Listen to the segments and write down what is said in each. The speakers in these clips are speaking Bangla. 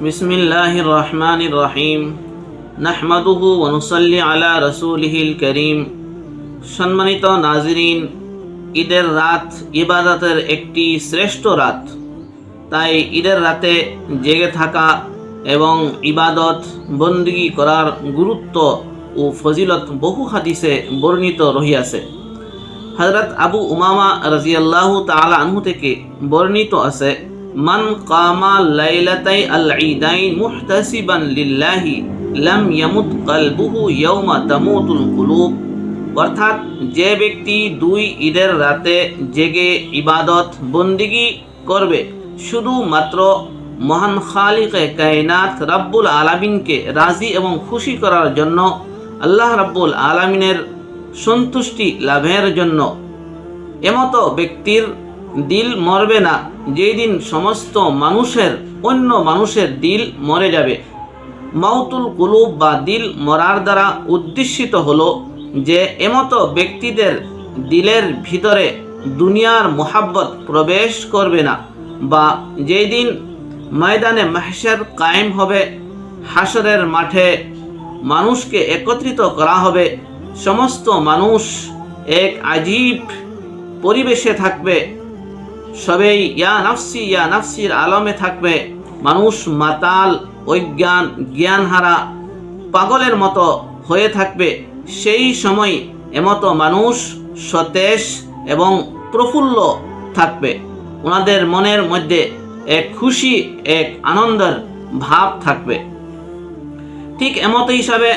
بسم الله الرحمن الرحيم نحمده ونصلي على رسوله الكريم সম্মানিত নাজরিন ঈদের রাত ইবাদতের একটি শ্রেষ্ঠ রাত তাই ঈদের রাতে জেগে থাকা এবং ইবাদত বন্দিগি করার গুরুত্ব ও ফজিলত বহু হাদিসে বর্ণিত রহিয়াছে হজরত আবু উমামা রাজিয়াল্লাহু তাআলা আনহু থেকে বর্ণিত আছে মান কামা লাইলাতাই আল ঈদাইন মুহতাসিবান লিল্লাহি ইয়ামুত কলবুহু ইয়াওমা তামুতুল কুলুব। অর্থাৎ যে ব্যক্তি দুই ঈদের রাতে জেগে ইবাদত, বন্দিগি করবে, শুধুমাত্র মহান খালিকে, কায়নাত রাব্বুল আলামিনকে রাজি এবং খুশি করার জন্য, আল্লাহ রাব্বুল আলামিনের সন্তুষ্টি লাভের জন্য। এমতো ব্যক্তির দিল মরবে না। যেই দিন সমস্ত মানুষের, অন্য মানুষের দিল মরে যাবে। মাউতুল কুলুব বা দিল মরার দ্বারা উদ্দেশিত হলো যে, এমতো ব্যক্তিদের দিলের ভিতরে দুনিয়ার মোহাব্বত প্রবেশ করবে না বা যেই দিন ময়দানে মাহশের কায়েম হবে হাসরের মাঠে মানুষকে একত্রিত করা হবে, সমস্ত মানুষ এক আজীব পরিবেশে থাকবে। সবেই, ইয়া নাফসি, ইয়া নাফসির আলমে থাকবে মানুষ মাতাল, অজ্ঞান, জ্ঞানহারা, পাগলের মতো হয়ে থাকবে। সেই সময় এমতো মানুষ সতেজ এবং প্রফুল্ল থাকবে। ওনাদের মনের মধ্যে এক খুশি, এক আনন্দের ভাব থাকবে। ঠিক এমত হিসাবে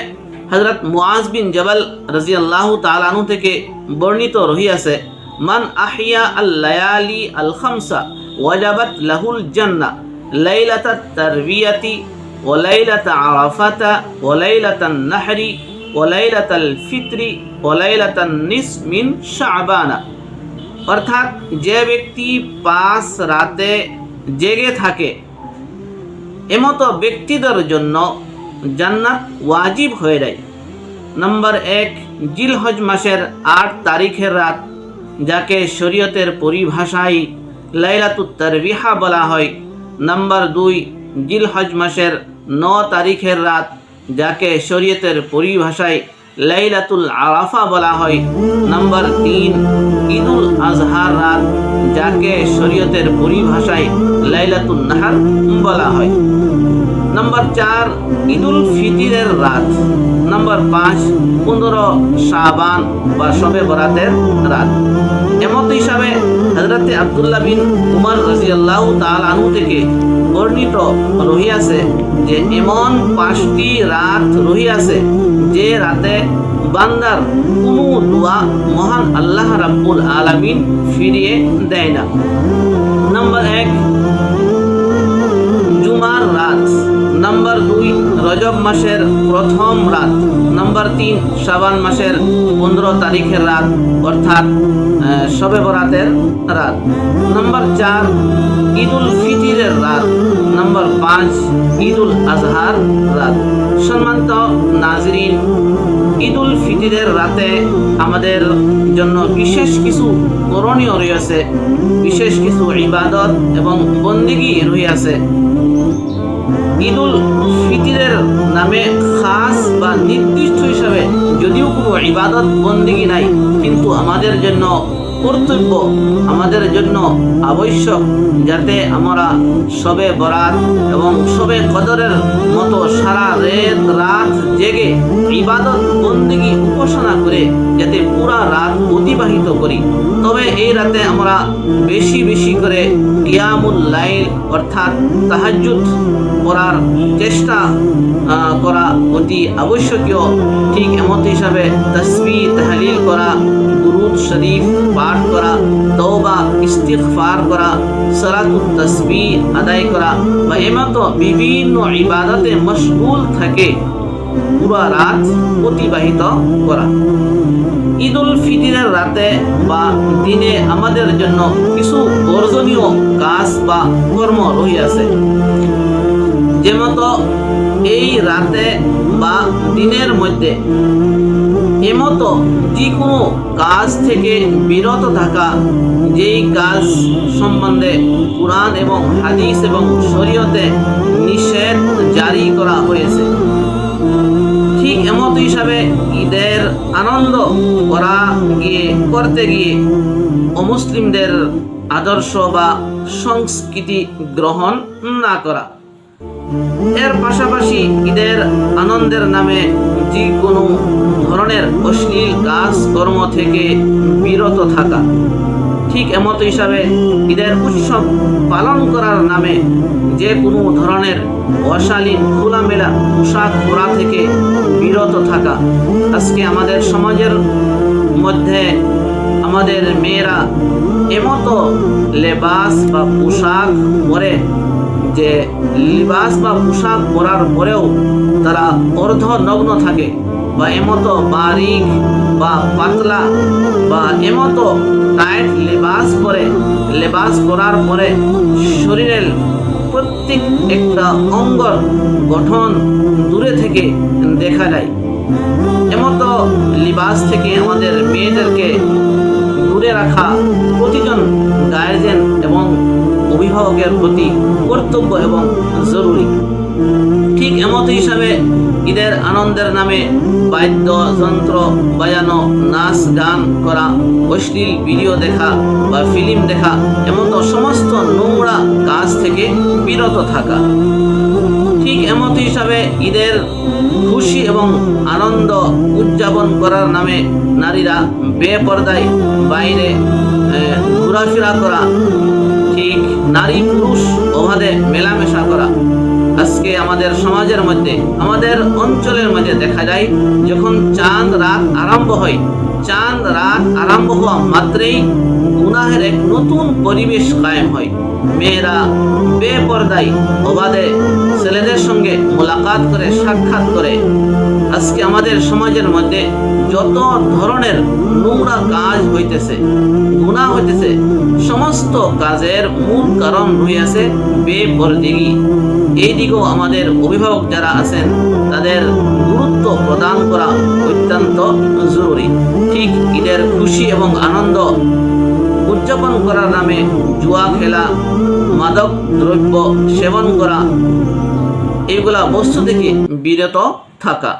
হজরত মুআজ বিন জবাল রাজিয়াল্লাহ তালানু থেকে বর্ণিত রহিয়াছে মান আহিয়া আল লায়ালি আল খামসা ওয়াজাবাত লাহুল জান্না, লাইলাতাত তারবিয়াতি ওলাইলাত আরাফাতা ওলাইলাতান নাহরি ওলাইলাতাল ফিতরি ওলাইলাতান নিস মিন শাবানা। অর্থাৎ যে ব্যক্তি পাঁচ রাতে জেগে থাকে, এমতো ব্যক্তিদের জন্য জান্নাত ওয়াজিব হয়ে যায়। নম্বর এক, জিলহজ মাসের আট তারিখের রাত যাকে শরীয়তের পরিভাষায় লাইলাতুত তারবিহা বলা হয়। নম্বর দুই, জিলহজ মাসের ন তারিখের রাত, যাকে শরীয়তের পরিভাষায় লাইলাতুল আরাফা বলা হয়। নম্বর তিন, ঈদুল আজহার রাত, যাকে শরীয়তের পরিভাষায় লাইলাতুল নাহার বলা হয়। নম্বর চার, ঈদুল ফিতিরের রাত। নম্বর পাঁচ, পনেরো শাবান বা সবে বরাতের রাত। এমত হিসাবে হজরতে আবদুল্লাহ বিন উমর রাজিয়াল্লাহ তাল আনু থেকে বর্ণিত রহিয়াছে যে এমন পাঁচটি রাত রহিয়াছে যে রাতে বান্দার কোনো দোয়া মহান আল্লাহ রাব্বুল আলামিন ফিরিয়ে দেয় না। নম্বর এক রাত। নাম্বার দুই, রজব মাসের প্রথম রাত। নাম্বার তিন, শাবান মাসের পনেরো তারিখের রাত, অর্থাৎ শবে বরাতের রাত। নাম্বার চার, ঈদুল ফিতিরের রাত। নাম্বার পাঁচ ঈদ উল আজহার রাত। সম্মানিত নাজরিন ঈদ উল ফিতিরের রাতে আমাদের জন্য বিশেষ কিছু করণীয় রয়েছে, বিশেষ কিছু ইবাদত এবং বন্দিগি রয়েছে। ঈদুল ফিতিরের নামে খাস বা নির্দিষ্ট হিসাবে যদিও কোনো ইবাদত বন্দিগি নাই, কিন্তু আমাদের জন্য কর্তব্য আমাদের জন্য আবশ্যক যাতে আমরা সবে বরাত এবং সবে কদরের মতো সারা রেত রাত জেগে ইবাদত, বন্দিগি উপাসনা করে যাতে পুরা রাত অতিবাহিত করি। তবে এই রাতে আমরা বেশি বেশি করে কিয়ামুল লাইল অর্থাৎ তাহাজ্জুদ করার চেষ্টা করা অতি আবশ্যকীয়। ঠিক এমত হিসাবে তসবি তাহলিল করা, দুরুদ শরীফ পাঠ করা, তওবা, ইস্তিগফার করা, সালাতুত তসবি আদায় করা বা এমত বিভিন্ন ইবাদতে মশগুল থাকে, পুরা রাত অতিবাহিত করা। ঈদ উল ফিতরের রাতে বা দিনে আমাদের জন্য কিছু বর্জনীয় কাজ বা কর্ম রহিয়াছে যেমত এই রাতে বা দিনের মধ্যে এমতো যে কোনো কাজ থেকে বিরত থাকা, যেই কাজ সম্বন্ধে কোরআন এবং হাদিস এবং শরীয়তে নিষেধ জারি করা হয়েছে। ঠিক এমত হিসাবে ঈদের আনন্দ করা গিয়ে, করতে গিয়ে অমুসলিমদের আদর্শ বা সংস্কৃতি গ্রহণ না করা। এর পাশাপাশি ঈদের আনন্দের নামে যে কোনো ধরনের অশ্লীল কাজ কর্ম থেকে বিরত থাকা। ঠিক এমত হিসাবে ঈদের উৎসব পালন করার নামে যে কোনো ধরনের অশালীন খোলামেলা পোশাক পরা থেকে বিরত থাকা। আজকে আমাদের সমাজের মধ্যে আমাদের মেয়েরা এমতো লেবাস বা পোশাক পরে যে লিবাস বা পোশাক পরার পরেও তারা অর্ধ নগ্ন থাকে। বা এমতো বারিক বা পাতলা বা এমতো টাইট লেবাস পরে, লেবাস পরার পরে শরীরের প্রত্যেক একটা অঙ্গর গঠন দূরে থেকে দেখা যায়। এমতো লিবাস থেকে আমাদের মেয়েদেরকে দূরে রাখা প্রতিজন গার্জেন এবং অভিভাবকের প্রতি কর্তব্য এবং জরুরি। ঠিক এমত হিসাবে ঈদের আনন্দের নামে বাদ্যযন্ত্র বাজানো, নাচ, গান করা, অশ্লীল ভিডিও দেখা বা ফিল্ম দেখা এমত সমস্ত নোংরা কাজ থেকে বিরত থাকা। ঠিক এমত হিসাবে ঈদের খুশি এবং আনন্দ উদযাপন করার নামে নারীরা বেপর্দায় বাইরে ঘোরাফেরা করা, ঠিক নারী পুরুষ অবাধে মেলামেশা করা। আজকে আমাদের সমাজের মধ্যে, আমাদের অঞ্চলের মধ্যে দেখা যায়, যখন চাঁদ রাত আরম্ভ হয়, চাঁদ রাত আরম্ভ হওয়া মাত্রেই গুনাহের এক নতুন পরিবেশ কায়েম হয়। মেয়েরা বেপর্দায় অবাধে ছেলেদের সঙ্গে মোলাকাত করে, সাক্ষাৎ করে। আজকে আমাদের সমাজের মধ্যে যত ধরনের নোংরা কাজ হইতেছে গুণা হইতেছে, সমস্ত কাজের মূল কারণ রয়েছে বেপরদিগি। এই দিকেও আমাদের অভিভাবক যারা আছেন, তাদের গুরুত্ব প্রদান করা অত্যন্ত জরুরি। ঠিক ঈদের খুশি এবং আনন্দ উদযাপন করার নামে জুয়া খেলা মাদক দ্রব্য সেবন করা এইগুলা বস্তু থেকে বিরত থাকা।